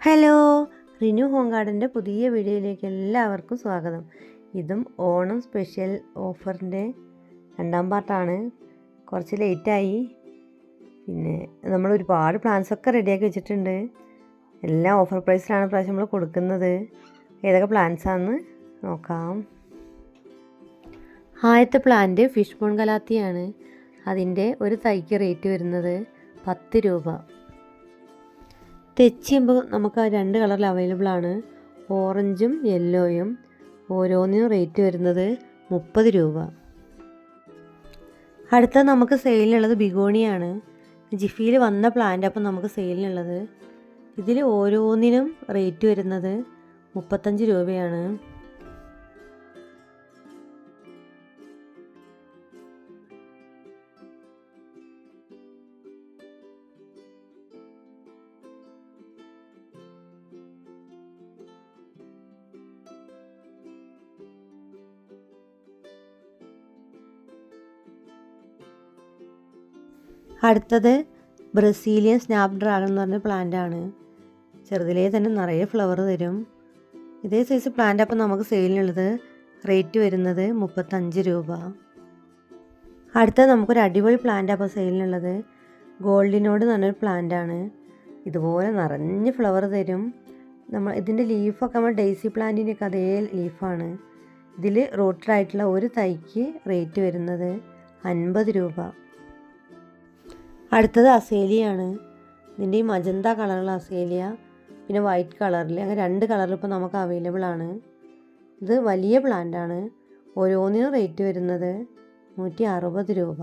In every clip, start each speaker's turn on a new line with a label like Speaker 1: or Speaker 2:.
Speaker 1: Hello Rinu home ഗാർഡന്റെ പുതിയ വീഡിയോയിലേക്ക് എല്ലാവർക്കും സ്വാഗതം. ഇതും ഓണം സ്പെഷ്യൽ ഓഫറിന്റെ രണ്ടാം പാർട്ടാണ്. കുറച്ച് ലേറ്റായി. പിന്നെ നമ്മൾ ഒരുപാട് പ്ലാൻസ് ഒക്കെ റെഡിയാക്കി വെച്ചിട്ടുണ്ട്. എല്ലാം ഓഫർ പ്രൈസിലാണ് പ്രാവശ്യം നമ്മൾ കൊടുക്കുന്നത്. ഏതൊക്കെ പ്ലാൻസാണെന്ന് നോക്കാം. ആദ്യത്തെ പ്ലാന്റ് ഫിഷ് ബോൺ കലാത്തിയാണ് അതിന്റെ ഒരു തൈക്ക് റേറ്റ് വരുന്നത് പത്ത് രൂപ. തെച്ച് ചെയ്യുമ്പോൾ നമുക്ക് ആ രണ്ട് കളറിൽ അവൈലബിൾ ആണ്. ഓറഞ്ചും യെല്ലോയും. ഓരോന്നിനും റേറ്റ് വരുന്നത് മുപ്പത് രൂപ. അടുത്ത നമുക്ക് സെയിലിനുള്ളത് ബിഗോണിയാണ്. ജിഫിയിൽ വന്ന പ്ലാന്റ് അപ്പം നമുക്ക് സെയിലിനുള്ളത്. ഇതിൽ ഓരോന്നിനും റേറ്റ് വരുന്നത് മുപ്പത്തഞ്ച് രൂപയാണ്. അടുത്തത് ബ്രസീലിയൻ സ്നാപ് ഡ്രാഗൺ എന്ന് പറഞ്ഞ പ്ലാന്റ് ആണ് ചെറുതിലേ തന്നെ നിറയെ ഫ്ലവർ തരും. ഇതേ സൈസ് പ്ലാന്റ് അപ്പം നമുക്ക് സെയിലിനുള്ളത് റേറ്റ് വരുന്നത് മുപ്പത്തഞ്ച് രൂപ. അടുത്തത് നമുക്കൊരു അടിപൊളി പ്ലാന്റ് അപ്പോൾ സെയിലിനുള്ളത് ഗോൾഡിനോട് എന്ന് പറഞ്ഞൊരു പ്ലാന്റ് ആണ്. ഇതുപോലെ നിറഞ്ഞ് ഫ്ലവർ തരും. നമ്മൾ ഇതിന്റെ ലീഫൊക്കെ നമ്മൾ ഡെയ്സി പ്ലാന്റിന്റെയൊക്കെ അതേ ലീഫാണ് ഇതിൽ റോട്ടഡായിട്ടുള്ള ഒരു തൈക്ക് റേറ്റ് വരുന്നത് അൻപത് രൂപ. അടുത്തത് അസേലിയാണ്. ഇതിന്റെ ഈ മജന്ത കളറുള്ള അസേലിയ പിന്നെ വൈറ്റ് കളറിൽ അങ്ങനെ രണ്ട് കളറിൽ ഇപ്പോൾ നമുക്ക് അവൈലബിൾ ആണ്. ഇത് വലിയ പ്ലാന്റ് ആണ്. ഓരോന്നിനും റേറ്റ് വരുന്നത് നൂറ്റി അറുപത് രൂപ.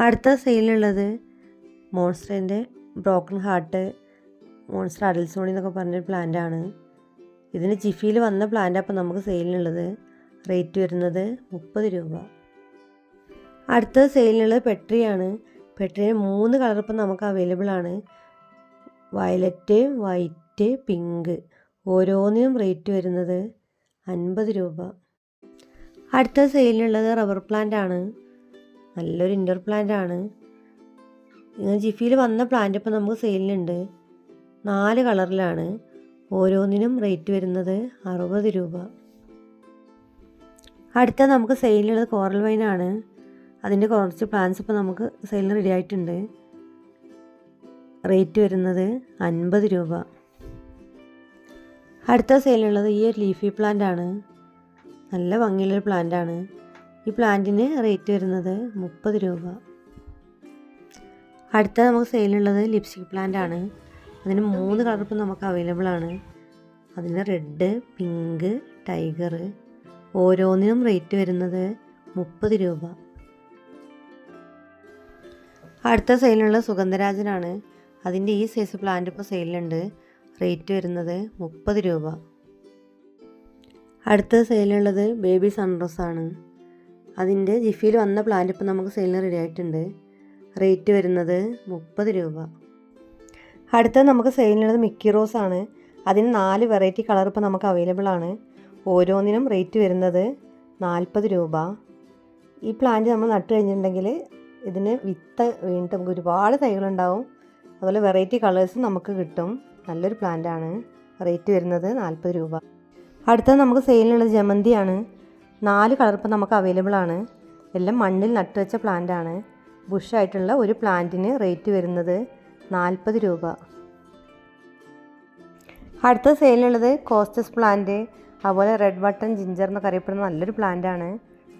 Speaker 1: അടുത്ത സെയിലുള്ളത് മോൺസ്റ്ററിന്റെ ബ്രോക്കൺ ഹാർട്ട് മോൺസ്റ്റർ അഡൽസോണി എന്നൊക്കെ പറഞ്ഞൊരു പ്ലാന്റ് ആണ്. ഇതിന് ജിഫിയിൽ വന്ന പ്ലാന്റ് അപ്പോൾ നമുക്ക് സെയിലിനുള്ളത് റേറ്റ് വരുന്നത് മുപ്പത് രൂപ. അടുത്ത സെയിലിനുള്ളത് പെട്രിയാണ്. പെട്രിയുടെ മൂന്ന് കളർ ഇപ്പം നമുക്ക് അവൈലബിൾ ആണ്. വയലറ്റ് വൈറ്റ് പിങ്ക് ഓരോന്നിനും റേറ്റ് വരുന്നത് അൻപത് രൂപ. അടുത്ത സെയിലിനുള്ളത് റബ്ബർ പ്ലാന്റ് ആണ്. നല്ലൊരു ഇൻഡോർ പ്ലാന്റ് ആണ്. ഇങ്ങനെ ജിഫിയിൽ വന്ന പ്ലാന്റ് ഇപ്പം നമുക്ക് സെയിലിനുണ്ട് നാല് കളറിലാണ്. ഓരോന്നിനും റേറ്റ് വരുന്നത് അറുപത് രൂപ. അടുത്ത നമുക്ക് സെയിലിനുള്ളത് കോറൽ വൈനാണ് അതിന്റെ കുറച്ച് പ്ലാൻസ് ഇപ്പോൾ നമുക്ക് സെയിലിന് റെഡി ആയിട്ടുണ്ട്. റേറ്റ് വരുന്നത് അൻപത് രൂപ. അടുത്ത സെയിലുള്ളത് ഈ ഒരു ലീഫി പ്ലാന്റ് ആണ്. നല്ല ഭംഗിയുള്ളൊരു പ്ലാന്റ് ആണ്. ഈ പ്ലാന്റിന് റേറ്റ് വരുന്നത് മുപ്പത് രൂപ. അടുത്ത നമുക്ക് സെയിലുള്ളത് ലിപ്സ്റ്റിക് പ്ലാന്റ് ആണ്. അതിന് മൂന്ന് കളർ ഇപ്പം നമുക്ക് അവൈലബിൾ ആണ്. അതിന് റെഡ് പിങ്ക് ടൈഗർ ഓരോന്നിനും റേറ്റ് വരുന്നത് മുപ്പത് രൂപ. അടുത്ത സെയിലുള്ള സുഗന്ധരാജനാണ്. അതിന്റെ ഈ സൈസ് പ്ലാന്റ് ഇപ്പോൾ സെയിലുണ്ട് റേറ്റ് വരുന്നത് മുപ്പത് രൂപ. അടുത്ത സെയിലുള്ളത് ബേബി സൺറോസ് ആണ്. അതിന്റെ ജിഫിയിൽ വന്ന പ്ലാന്റ് ഇപ്പോൾ നമുക്ക് സെയിലിന് റെഡി ആയിട്ടുണ്ട്. റേറ്റ് വരുന്നത് മുപ്പത് രൂപ. അടുത്ത നമുക്ക് സെയിലിനുള്ളത് മിക്കി റോസ് ആണ്. അതിന് നാല് വെറൈറ്റി കളർ ഇപ്പോൾ നമുക്ക് അവൈലബിൾ ആണ്. ഓരോന്നിനും റേറ്റ് വരുന്നത് നാൽപ്പത് രൂപ. ഈ പ്ലാന്റ് നമ്മൾ നട്ട് കഴിഞ്ഞിട്ടുണ്ടെങ്കിൽ ഇതിന് വിത്ത് വീണിട്ട് നമുക്ക് ഒരുപാട് തൈകളുണ്ടാവും. അതുപോലെ വെറൈറ്റി കളേഴ്സും നമുക്ക് കിട്ടും. നല്ലൊരു പ്ലാന്റ് ആണ്. റേറ്റ് വരുന്നത് നാൽപ്പത് രൂപ. അടുത്തത് നമുക്ക് സെയിലിനുള്ള ജമന്തിയാണ് നാല് കളർ ഇപ്പം നമുക്ക് അവൈലബിൾ ആണ്. എല്ലാം മണ്ണിൽ നട്ടുവെച്ച പ്ലാന്റാണ് ബുഷായിട്ടുള്ള ഒരു പ്ലാന്റിന് റേറ്റ് വരുന്നത് നാൽപ്പത് രൂപ. അടുത്ത സെയിലിനുള്ളത് കോസ്റ്റസ് പ്ലാന്റ് അതുപോലെ റെഡ് ബട്ടൺ ജിഞ്ചർ എന്നൊക്കെ അറിയപ്പെടുന്ന നല്ലൊരു പ്ലാന്റ് ആണ്.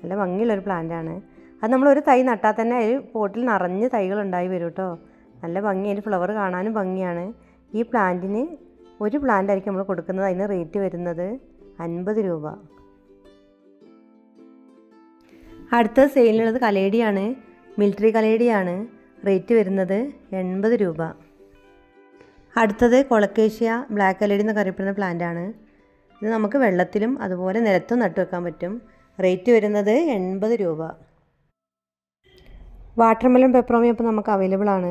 Speaker 1: നല്ല ഭംഗിയുള്ളൊരു പ്ലാന്റ് ആണ്. അത് നമ്മൾ ഒരു തൈ നട്ടാൽ തന്നെ ഒരു പോട്ടിൽ നിറഞ്ഞ് തൈകൾ ഉണ്ടായി വരും കേട്ടോ. നല്ല ഭംഗി അതിന്റെ ഫ്ലവർ കാണാനും ഭംഗിയാണ്. ഈ പ്ലാന്റിന് ഒരു പ്ലാന്റ് ആയിരിക്കും നമ്മൾ കൊടുക്കുന്നത്. അതിന് റേറ്റ് വരുന്നത് അൻപത് രൂപ. അടുത്ത സെയിലിനുള്ളത് കലേഡിയാണ്. മിലിറ്ററി കലേഡിയാണ്. റേറ്റ് വരുന്നത് എൺപത് രൂപ. അടുത്തത് കൊളക്കേഷ്യ ബ്ലാക്ക് കലേഡി എന്നൊക്കെ അറിയപ്പെടുന്ന പ്ലാന്റ് ആണ് ഇത് നമുക്ക് വെള്ളത്തിലും അതുപോലെ നിലത്തും നട്ടു വെക്കാൻ പറ്റും. റേറ്റ് വരുന്നത് എൺപത് രൂപ. വാട്ടർമെലൺ പെപ്പറോമി അപ്പോൾ നമുക്ക് അവൈലബിൾ ആണ്.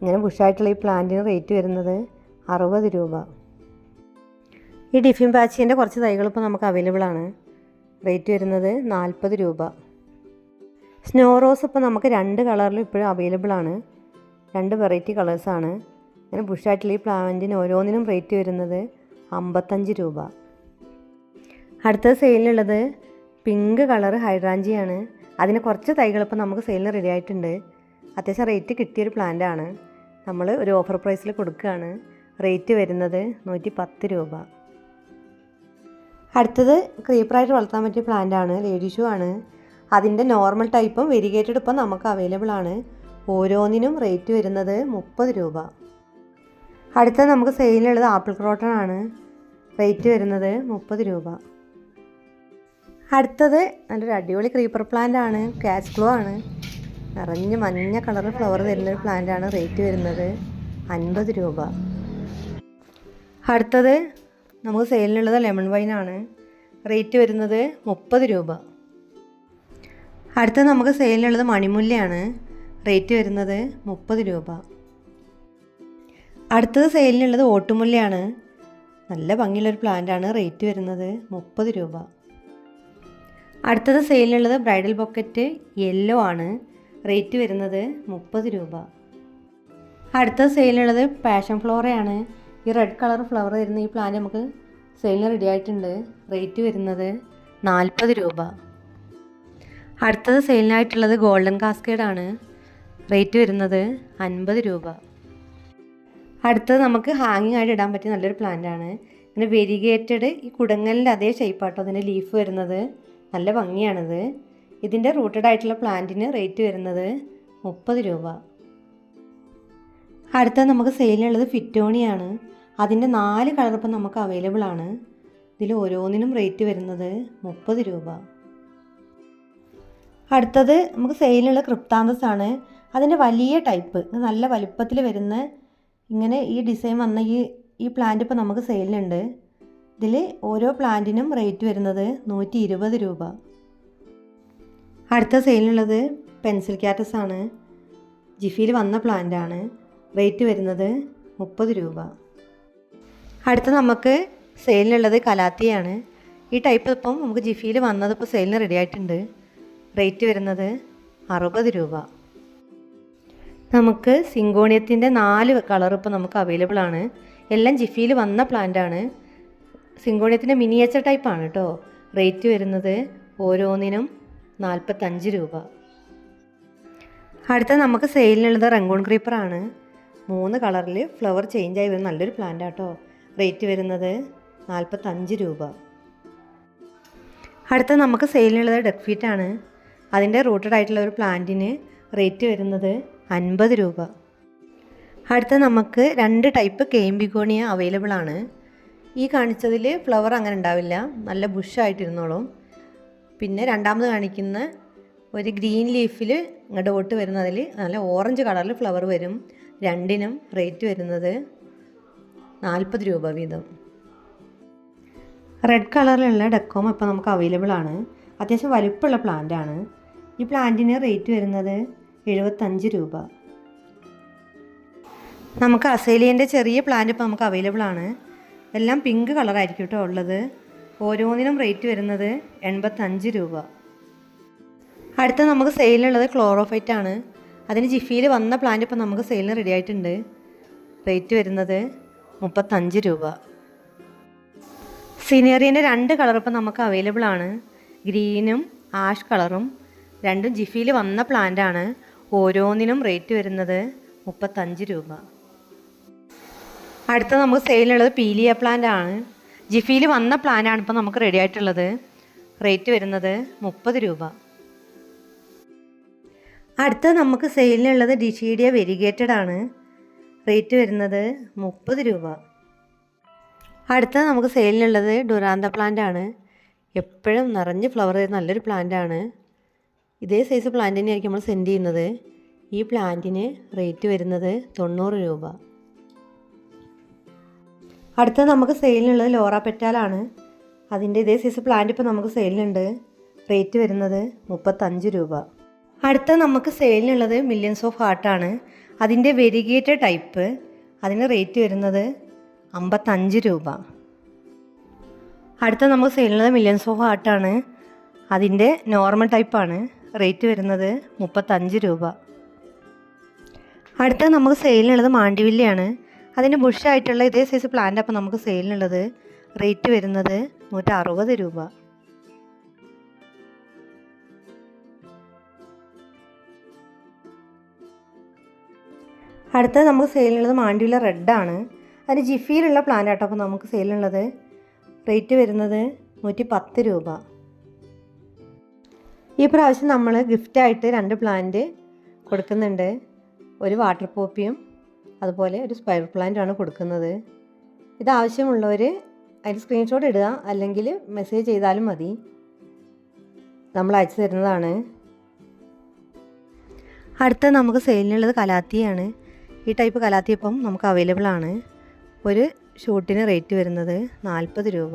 Speaker 1: ഇങ്ങനെ ബുഷായിട്ടുള്ള ഈ പ്ലാന്റിന് റേറ്റ് വരുന്നത് അറുപത് രൂപ. ഈ ഡിഫിൻ പാച്ചിന്റെ കുറച്ച് തൈകൾ ഇപ്പോൾ നമുക്ക് അവൈലബിൾ ആണ്. റേറ്റ് വരുന്നത് നാൽപ്പത് രൂപ. സ്നോ റോസ് ഇപ്പോൾ നമുക്ക് രണ്ട് കളറിലും ഇപ്പോഴും അവൈലബിൾ ആണ്. രണ്ട് വെറൈറ്റി കളേഴ്സാണ് ഇങ്ങനെ ബുഷായിട്ടുള്ള ഈ പ്ലാന്റിന് ഓരോന്നിനും റേറ്റ് വരുന്നത് അമ്പത്തഞ്ച് രൂപ. അടുത്ത സെയിലുള്ളത് പിങ്ക് കളർ ഹൈഡ്രാഞ്ചിയാണ് അതിന് കുറച്ച് തൈകൾ ഇപ്പം നമുക്ക് സെയിലിന് റെഡി ആയിട്ടുണ്ട്. അത്യാവശ്യം റേറ്റ് കിട്ടിയൊരു പ്ലാന്റ് ആണ്. നമ്മൾ ഒരു ഓഫർ പ്രൈസിൽ കൊടുക്കുകയാണ്. റേറ്റ് വരുന്നത് നൂറ്റി പത്ത് രൂപ. അടുത്തത് ക്രീപ്പറായിട്ട് വളർത്താൻ പറ്റിയ പ്ലാന്റ് ആണ്. ലേഡി ഷൂ ആണ്. അതിന്റെ നോർമൽ ടൈപ്പും വെരിഗേറ്റഡ് ഇപ്പം നമുക്ക് അവൈലബിൾ ആണ്. ഓരോന്നിനും റേറ്റ് വരുന്നത് മുപ്പത് രൂപ. അടുത്തത് നമുക്ക് സെയിലുള്ളത് ആപ്പിൾ ക്രോട്ടൺ ആണ്. റേറ്റ് വരുന്നത് മുപ്പത് രൂപ. അടുത്തത് നല്ലൊരു അടിപൊളി ക്രീപ്പർ പ്ലാന്റ് ആണ്. ക്യാച്ച് ഗ്ലോ ആണ്. നിറഞ്ഞ് മഞ്ഞ കളർ ഫ്ലവർ തരുന്നൊരു പ്ലാന്റ് ആണ് റേറ്റ് വരുന്നത് അൻപത് രൂപ. അടുത്തത് നമുക്ക് സെയിലിനുള്ളത് ലെമൺ വൈൻ ആണ്. റേറ്റ് വരുന്നത് മുപ്പത് രൂപ. അടുത്തത് നമുക്ക് സെയിലിനുള്ളത് മണിമുല്ലയാണ്. റേറ്റ് വരുന്നത് മുപ്പത് രൂപ. അടുത്തത് സെയിലിനുള്ളത് ഓട്ടുമുല്ലയാണ്. നല്ല ഭംഗിയുള്ളൊരു ആണ്. റേറ്റ് വരുന്നത് മുപ്പത് രൂപ. അടുത്തത് സെയിലുള്ളത് ബ്രൈഡൽ പോക്കറ്റ് യെല്ലോ ആണ്. റേറ്റ് വരുന്നത് മുപ്പത് രൂപ. അടുത്ത സെയിലുള്ളത് പാഷൻ ഫ്ലോറയാണ്. ഈ റെഡ് കളർ ഫ്ലവർ വരുന്ന ഈ പ്ലാന്റ് നമുക്ക് സെയിലിന് റെഡി ആയിട്ടുണ്ട്. റേറ്റ് വരുന്നത് നാൽപ്പത് രൂപ. അടുത്തത് സെയിലിനായിട്ടുള്ളത് ഗോൾഡൻ കാസ്കേഡ് ആണ്. റേറ്റ് വരുന്നത് അൻപത് രൂപ. അടുത്തത് നമുക്ക് ഹാങ്ങിങ് ആയിട്ട് ഇടാൻ പറ്റിയ നല്ലൊരു പ്ലാന്റ് ആണ്. ഇങ്ങനെ വെരിഗേറ്റഡ് ഈ കുടങ്ങലിന്റെ അതേ ഷേപ്പാട്ടോ അതിന്റെ ലീഫ് വരുന്നത്. നല്ല ഭംഗിയാണിത്. ഇതിന്റെ റൂട്ടഡ് ആയിട്ടുള്ള പ്ലാന്റിന് റേറ്റ് വരുന്നത് മുപ്പത് രൂപ. അടുത്ത നമുക്ക് സെയിലിനുള്ളത് ഫിറ്റോണിയാണ്. അതിന്റെ നാല് കളർ ഇപ്പം നമുക്ക് അവൈലബിൾ ആണ്. ഇതിൽ ഓരോന്നിനും റേറ്റ് വരുന്നത് മുപ്പത് രൂപ. അടുത്തത് നമുക്ക് സെയിലിനുള്ള ക്രിപ്താന്തസ് ആണ്. അതിന്റെ വലിയ ടൈപ്പ് നല്ല വലുപ്പത്തിൽ വരുന്ന ഇങ്ങനെ ഈ ഡിസൈൻ വന്ന ഈ ഈ പ്ലാന്റ് ഇപ്പോൾ നമുക്ക് സെയിലിനുണ്ട്. ഇതിൽ ഓരോ പ്ലാന്റിനും റേറ്റ് വരുന്നത് നൂറ്റി ഇരുപത് രൂപ. അടുത്ത സെയിലുള്ളത് പെൻസിൽ ക്യാറ്റസ് ആണ്. ജിഫിയിൽ വന്ന പ്ലാന്റ് ആണ്. റേറ്റ് വരുന്നത് മുപ്പത് രൂപ. അടുത്ത നമുക്ക് സെയിലിനുള്ളത് കലാത്തിയാണ് ഈ ടൈപ്പ് ഇപ്പം നമുക്ക് ജിഫിയിൽ വന്നത് ഇപ്പോൾ സെയിലിന് റെഡി ആയിട്ടുണ്ട്. റേറ്റ് വരുന്നത് അറുപത് രൂപ. നമുക്ക് സിങ്കോണിയത്തിന്റെ നാല് കളർ ഇപ്പോൾ നമുക്ക് അവൈലബിൾ ആണ്. എല്ലാം ജിഫിയിൽ വന്ന പ്ലാന്റാണ് സിങ്കോണിയത്തിന്റെ മിനിയേച്ചർ ടൈപ്പാണ് കേട്ടോ. റേറ്റ് വരുന്നത് ഓരോന്നിനും നാൽപ്പത്തഞ്ച് രൂപ. അടുത്ത നമുക്ക് സെയിലിനുള്ളത് റംഗൂൺ ക്രീപ്പറാണ് മൂന്ന് കളറിൽ ഫ്ലവർ ചേഞ്ച് ആയി വരുന്ന നല്ലൊരു പ്ലാന്റ് ആട്ടോ. റേറ്റ് വരുന്നത് നാൽപ്പത്തഞ്ച് രൂപ. അടുത്ത നമുക്ക് സെയിലിനുള്ളത് ഡെക് ഫീറ്റ് ആണ്. അതിന്റെ റൂട്ടഡ് ആയിട്ടുള്ള ഒരു പ്ലാന്റിന് റേറ്റ് വരുന്നത് അൻപത് രൂപ. അടുത്ത നമുക്ക് രണ്ട് ടൈപ്പ് കേംബിഗോണിയ അവൈലബിൾ ആണ്. ഈ കാണിച്ചതിൽ ഫ്ലവർ അങ്ങനെ ഉണ്ടാവില്ല. നല്ല ബുഷായിട്ടിരുന്നോളും പിന്നെ രണ്ടാമത് കാണിക്കുന്ന ഒരു ഗ്രീൻ ലീഫിൽ ഇങ്ങോട്ട് ഡോട്ട് വരുന്നതിൽ നല്ല ഓറഞ്ച് കളറിൽ ഫ്ലവർ വരും. രണ്ടിനും റേറ്റ് വരുന്നത് നാൽപ്പത് രൂപ വീതം. റെഡ് കളറിലുള്ള ഡെക്കോം ഇപ്പോൾ നമുക്ക് അവൈലബിൾ ആണ്. അത്യാവശ്യം വലുപ്പമുള്ള പ്ലാന്റ് ആണ്. ഈ പ്ലാന്റിന് റേറ്റ് വരുന്നത് എഴുപത്തഞ്ച് രൂപ. നമുക്ക് അസേലിയന്റെ ചെറിയ പ്ലാന്റ് ഇപ്പോൾ നമുക്ക് അവൈലബിൾ ആണ്. എല്ലാം പിങ്ക് കളറായിരിക്കും കേട്ടോ ഉള്ളത്. ഓരോന്നിനും റേറ്റ് വരുന്നത് എൺപത്തഞ്ച് രൂപ. അടുത്ത നമുക്ക് സെയിലിനുള്ളത് ക്ലോറോഫൈറ്റ് ആണ്. അതിന് ജിഫിയിൽ വന്ന പ്ലാന്റ് ഇപ്പോൾ നമുക്ക് സെയിലിന് റെഡി ആയിട്ടുണ്ട്. റേറ്റ് വരുന്നത് മുപ്പത്തഞ്ച് രൂപ. സിനേറിയന്റെ രണ്ട് കളർ ഇപ്പോൾ നമുക്ക് അവൈലബിൾ ആണ്. ഗ്രീനും ആഷ് കളറും രണ്ടും ജിഫിയിൽ വന്ന പ്ലാന്റ് ആണ്. ഓരോന്നിനും റേറ്റ് വരുന്നത് മുപ്പത്തഞ്ച് രൂപ. അടുത്ത നമുക്ക് സെയിലുള്ളത് പീലിയ പ്ലാന്റ് ആണ്. ജിഫിയിൽ വന്ന പ്ലാനാണ് ഇപ്പോൾ നമുക്ക് റെഡി ആയിട്ടുള്ളത്. റേറ്റ് വരുന്നത് മുപ്പത് രൂപ. അടുത്ത നമുക്ക് സെയിലിനുള്ളത് ഡിഷീഡിയ വെരിഗേറ്റഡ് ആണ്. റേറ്റ് വരുന്നത് മുപ്പത് രൂപ. അടുത്ത നമുക്ക് സെയിലിനുള്ളത് ഡുറാന്ത പ്ലാന്റ് ആണ്. എപ്പോഴും നിറഞ്ഞ് ഫ്ലവർ ചെയ്ത് നല്ലൊരു പ്ലാന്റ് ആണ്. ഇതേ സൈസ് പ്ലാന്റ് തന്നെയായിരിക്കും നമ്മൾ സെൻഡ് ചെയ്യുന്നത്. ഈ പ്ലാന്റിന് റേറ്റ് വരുന്നത് തൊണ്ണൂറ് രൂപ. അടുത്ത നമുക്ക് സെയിലിനുള്ളത് ലോറ പെറ്റാലാണ്. അതിന്റെ ഇതേ സൈസ് പ്ലാന്റ് ഇപ്പോൾ നമുക്ക് സെയിലിനുണ്ട്. റേറ്റ് വരുന്നത് മുപ്പത്തഞ്ച് രൂപ. അടുത്ത നമുക്ക് സെയിലിനുള്ളത് മില്യൻസ് ഓഫ് ഹാർട്ടാണ് അതിന്റെ വെരിഗേറ്റഡ് ടൈപ്പ് അതിന് റേറ്റ് വരുന്നത് അമ്പത്തഞ്ച് രൂപ. അടുത്ത നമുക്ക് സെയിലിനുള്ളത് മില്യൻസ് ഓഫ് ഹാർട്ടാണ് അതിന്റെ നോർമൽ ടൈപ്പാണ് റേറ്റ് വരുന്നത് മുപ്പത്തഞ്ച് രൂപ. അടുത്ത നമുക്ക് സെയിലിനുള്ളത് മാണ്ടിവില്ലയാണ് അതിന്റെ ബുഷായിട്ടുള്ള ഇതേ സൈസ് പ്ലാന്റ് അപ്പോൾ നമുക്ക് സെയിലിനുള്ളത് റേറ്റ് വരുന്നത് നൂറ്റി അറുപത് രൂപ. അടുത്തത് നമുക്ക് സെയിലിനുള്ളത് മാണ്ടിയുള്ള റെഡാണ് അതിന് ജിഫിയിലുള്ള പ്ലാന്റ് ആട്ടോ അപ്പോൾ നമുക്ക് സെയിലിനുള്ളത് റേറ്റ് വരുന്നത് നൂറ്റി പത്ത് രൂപ. ഈ പ്രാവശ്യം നമ്മൾ ഗിഫ്റ്റായിട്ട് രണ്ട് പ്ലാന്റ് കൊടുക്കുന്നുണ്ട്. ഒരു വാട്ടർ പോപ്പിയും അതുപോലെ ഒരു സ്പൈർ പ്ലാന്റാണ് കൊടുക്കുന്നത്. ഇത് ആവശ്യമുള്ളവർ അതിന് സ്ക്രീൻഷോട്ട് ഇടുക അല്ലെങ്കിൽ മെസ്സേജ് ചെയ്താലും മതി. നമ്മൾ അയച്ചു തരുന്നതാണ്. അടുത്ത നമുക്ക് സെയിലിനുള്ളത് കലാത്തിയാണ്. ഈ ടൈപ്പ് കലാത്തി ഇപ്പം നമുക്ക് അവൈലബിൾ ആണ്. ഒരു ഷൂട്ടിന് റേറ്റ് വരുന്നത് നാൽപ്പത് രൂപ.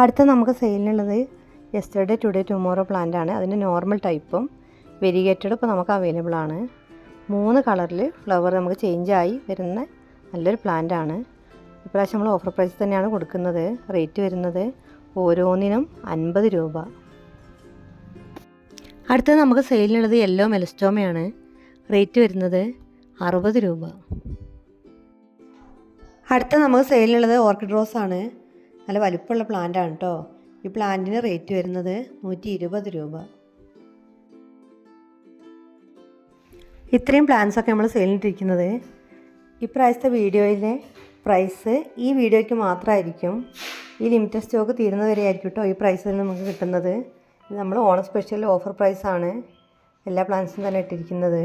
Speaker 1: അടുത്ത നമുക്ക് സെയിലിനുള്ളത് യെസ്റ്റർഡേ ടുഡേ ടുമോറോ പ്ലാന്റ് ആണ്. അതിന്റെ നോർമൽ ടൈപ്പും വെരിഗേറ്റഡ് ഇപ്പോൾ നമുക്ക് അവൈലബിൾ ആണ്. മൂന്ന് കളറിൽ ഫ്ലവർ നമുക്ക് ചേഞ്ചായി വരുന്ന നല്ലൊരു പ്ലാന്റ് ആണ്. ഇപ്രാവശ്യം നമ്മൾ ഓഫർ പ്രൈസ് തന്നെയാണ് കൊടുക്കുന്നത്. റേറ്റ് വരുന്നത് ഓരോന്നിനും അൻപത് രൂപ. അടുത്തത് നമുക്ക് സെയിലിനുള്ളത് യെല്ലോ മെലസ്റ്റോമയാണ് റേറ്റ് വരുന്നത് അറുപത് രൂപ. അടുത്ത നമുക്ക് സെയിലിനുള്ളത് ഓർക്കിഡ് റോസ് ആണ്. നല്ല വലുപ്പമുള്ള പ്ലാന്റ് ആണ് കേട്ടോ ഈ പ്ലാന്റിന് റേറ്റ് വരുന്നത് നൂറ്റി രൂപ. ഇത്രയും പ്ലാൻസൊക്കെ നമ്മൾ സെയിലിട്ടിരിക്കുന്നത് ഇപ്രാവശ്യത്തെ വീഡിയോയിലെ പ്രൈസ് ഈ വീഡിയോയ്ക്ക് മാത്രമായിരിക്കും ഈ ലിമിറ്റഡ് സ്റ്റോക്ക് തീരുന്നവരെ ആയിരിക്കും കേട്ടോ ഈ പ്രൈസിൽ നമുക്ക് കിട്ടുന്നത്. നമ്മൾ ഓണം സ്പെഷ്യൽ ഓഫർ പ്രൈസാണ് എല്ലാ പ്ലാൻസും തന്നെ ഇട്ടിരിക്കുന്നത്.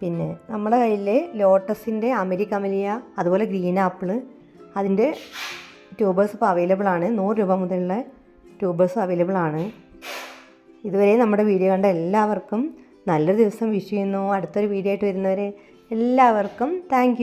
Speaker 1: പിന്നെ നമ്മുടെ കയ്യിൽ ലോട്ടസിന്റെ അമരിക്കമലിയ അതുപോലെ ഗ്രീൻ ആപ്പിൾ അതിന്റെ ട്യൂബേഴ്സ് ഇപ്പോൾ അവൈലബിൾ ആണ്. നൂറ് രൂപ മുതലുള്ള ട്യൂബേഴ്സ് അവൈലബിൾ ആണ്. ഇതുവരെ നമ്മുടെ വീഡിയോ കണ്ട എല്ലാവർക്കും നല്ലൊരു ദിവസം വിഷ് ചെയ്യുന്നു. അടുത്തൊരു വീഡിയോ ആയിട്ട് വരുന്നവരെ എല്ലാവർക്കും താങ്ക്